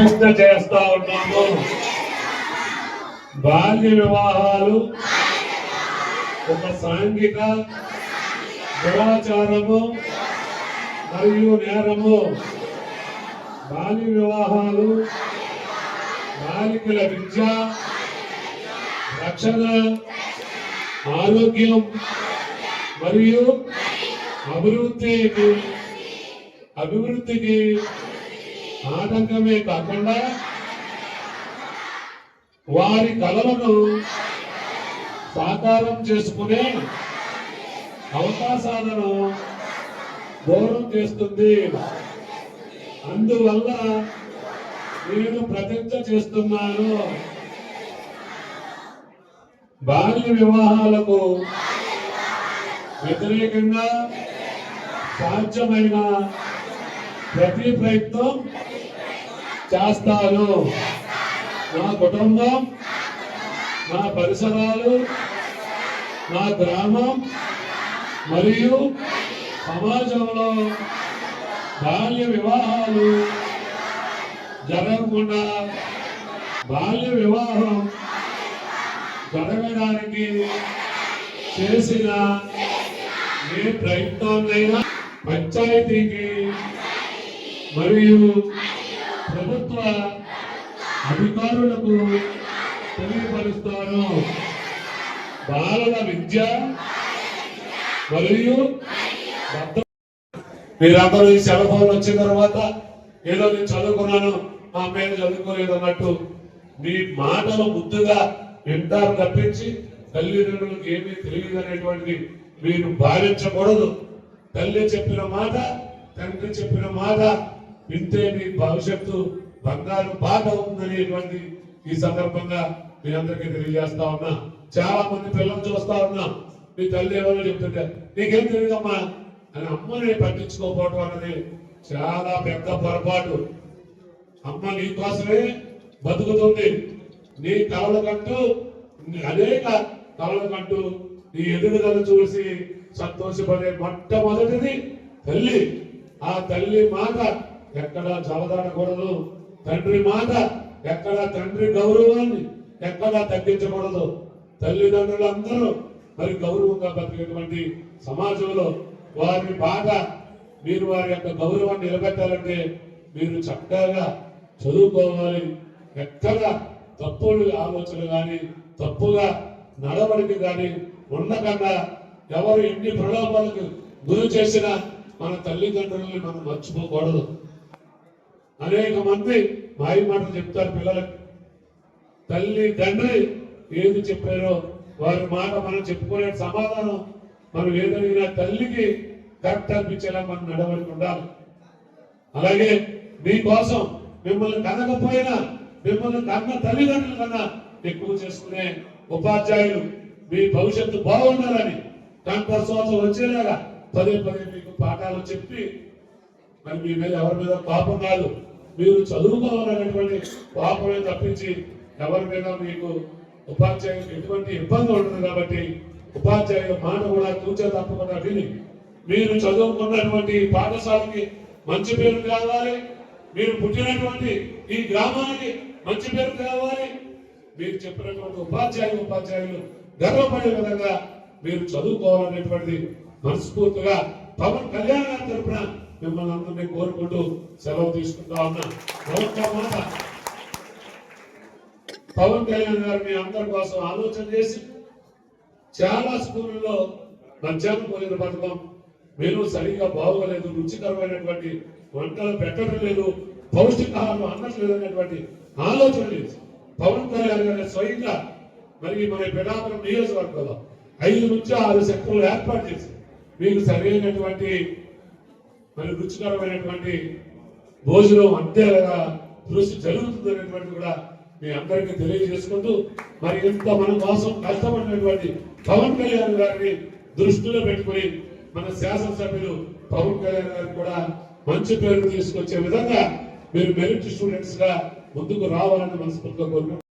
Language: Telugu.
ప్రతిజ్ఞ చేస్తా ఉన్నాము. బాల్య వివాహాలు ఒక సాంఘిక దురాచారము మరియు నేరము. బాల్య వివాహాలు బాలికల విద్య రక్షణ ఆరోగ్యం మరియు అభివృద్ధికి అభివృద్ధికి ఆటంకమే కాకుండా వారి కలలను సాకారం చేసుకునే అవకాశాలను దూరం చేస్తుంది. అందువల్ల నేను ప్రతిజ్ఞ చేస్తున్నాను. బాల్య వివాహాలకు వ్యతిరేకంగా సాధ్యమైన ప్రతి ప్రయత్నం చేస్తారు నా కుటుంబం నా పరిసరాలు నా గ్రామం మరియు సమాజంలో బాల్య వివాహాలు జరగకుండా బాల్య వివాహం జరగడానికి చేసిన ఏ ప్రయత్నాన్నైనా పంచాయతీకి మరియు ప్రభుత్వ అధికారులకు తెలియపరుస్తాను. బాలల విద్య మరియు మీరందరూ ఈ సెల్ ఫోన్ వచ్చిన తర్వాత ఏదో నేను చదువుకున్నాను మా పేరు చదువుకోలేదు అన్నట్టు మీ మాటలు ముద్దుగా వింటారు తప్పించి తల్లిదండ్రులకు ఏమీ తెలియదు అనేటువంటిది మీరు భావించకూడదు. తల్లి చెప్పిన మాట తండ్రి చెప్పిన మాట ఇంతే మీ భవిష్యత్తు బంగారు బాట ఉందనేటువంటి ఈ సందర్భంగా మీ అందరికీ తెలియజేస్తా ఉన్నా. చాలా మంది పిల్లలు చూస్తా ఉన్నా. మీ తల్లి ఎవరో చెప్తుంటే నీకేం తెలియదమ్మా? అని అమ్మని పట్టించుకోకపోవడం అనేది చాలా పెద్ద పొరపాటు. అమ్మ నీ కోసమే బతుకుతుంది. నీ కవలకంటూ అనేక కలలకంటూ నీ ఎదుగుదల చూసి సంతోషపడే మొట్టమొదటిది తల్లి. ఆ తల్లి మాట ఎక్కడా జవదాడకూడదు తండ్రి మాట ఎక్కడా తండ్రి గౌరవాన్ని ఎక్కడా తగ్గించకూడదు. తల్లిదండ్రులందరూ మరి గౌరవంగా బతికేటువంటి సమాజంలో వారి బాట మీరు వారి యొక్క గౌరవాన్ని నిలబెట్టాలంటే మీరు చక్కగా చదువుకోవాలి. ఎక్కడ తప్పుడు ఆలోచన కానీ తప్పుగా నడవడికి కానీ ఉండకుండా ఎవరు ఎన్ని ప్రలోభాలకు గురి చేసినా మన తల్లిదండ్రులని మనం మర్చిపోకూడదు. అనేక మంది మాయ మాటలు చెప్తారు పిల్లలకి. తల్లి తండ్రి ఏది చెప్పారో వారి మాట మనం చెప్పుకునే సమాధానం మనం ఏదడిగినా తల్లికి కరెక్ట్ అనిపించేలా మనం నడవడికి ఉండాలి. అలాగే మీకోసం మిమ్మల్ని కనకపోయినా మిమ్మల్ని కన్న తల్లిదండ్రుల కన్నా ఎక్కువ చేసుకునే ఉపాధ్యాయులు మీ భవిష్యత్తు బాగుండాలని కంటర్ సంవత్సరం వచ్చేలాగా పదే పదే మీకు పాఠాలు చెప్పి మరి మీ మీద ఎవరి మీద పాపం కాదు మీరు చదువుకోవాలనేటువంటి పాపమే తప్పించి ఎవరి మీద మీకు ఉపాధ్యాయులకు ఎటువంటి ఇబ్బంది ఉండదు కాబట్టి ఉపాధ్యాయుల మాట కూడా తూచే తప్పకుండా విని మీరు చదువుకున్నటువంటి పాఠశాలకి మంచి పేరు కావాలి మీరు పుట్టినటువంటి ఈ గ్రామానికి మంచి పేరు కావాలి. మీరు చెప్పినటువంటి ఉపాధ్యాయులు ఉపాధ్యాయులు గర్వపడే విధంగా మీరు చదువుకోవాలనేటువంటి మనస్ఫూర్తిగా పవన్ కళ్యాణ్ గారి తరపున మిమ్మల్ని అందరినీ కోరుకుంటూ సెలవు తీసుకుంటా ఉన్నా. ఒక్క మాట. పవన్ కళ్యాణ్ గారు మీ అందరి కోసం ఆలోచన చేసి చాలా స్కూళ్ళలో మధ్యాహ్నం పోయిన పథకం. మీరు సరిగా బాగోలేదు రుచికరమైనటువంటి వంటలు పెట్టడం లేదు పౌష్టికాహారం అందట్లేదు అనేటువంటి ఆలోచన లేదు. పవన్ కళ్యాణ్ గారి స్వయంగా మరి మన పిఠాపురం నియోజకవర్గంలో ఐదు నుంచి ఆరు సెక్టర్లు ఏర్పాటు చేసి మీకు సరైనటువంటి మరి రుచికరమైనటువంటి భోజనం అంతేలాగా కృషి జరుగుతుంది అనేటువంటి కూడా మీ అందరికీ తెలియజేసుకుంటూ మరి ఇంత మన కోసం కష్టపడినటువంటి పవన్ కళ్యాణ్ గారిని దృష్టిలో పెట్టుకుని మన శాసనసభ్యులు పవన్ కళ్యాణ్ గారికి కూడా మంచి పేరు తీసుకొచ్చే విధంగా మీరు మెరిట్ స్టూడెంట్స్గా ముందుకు రావాలని మనస్ఫూర్తిగా కోరుకుంటున్నాను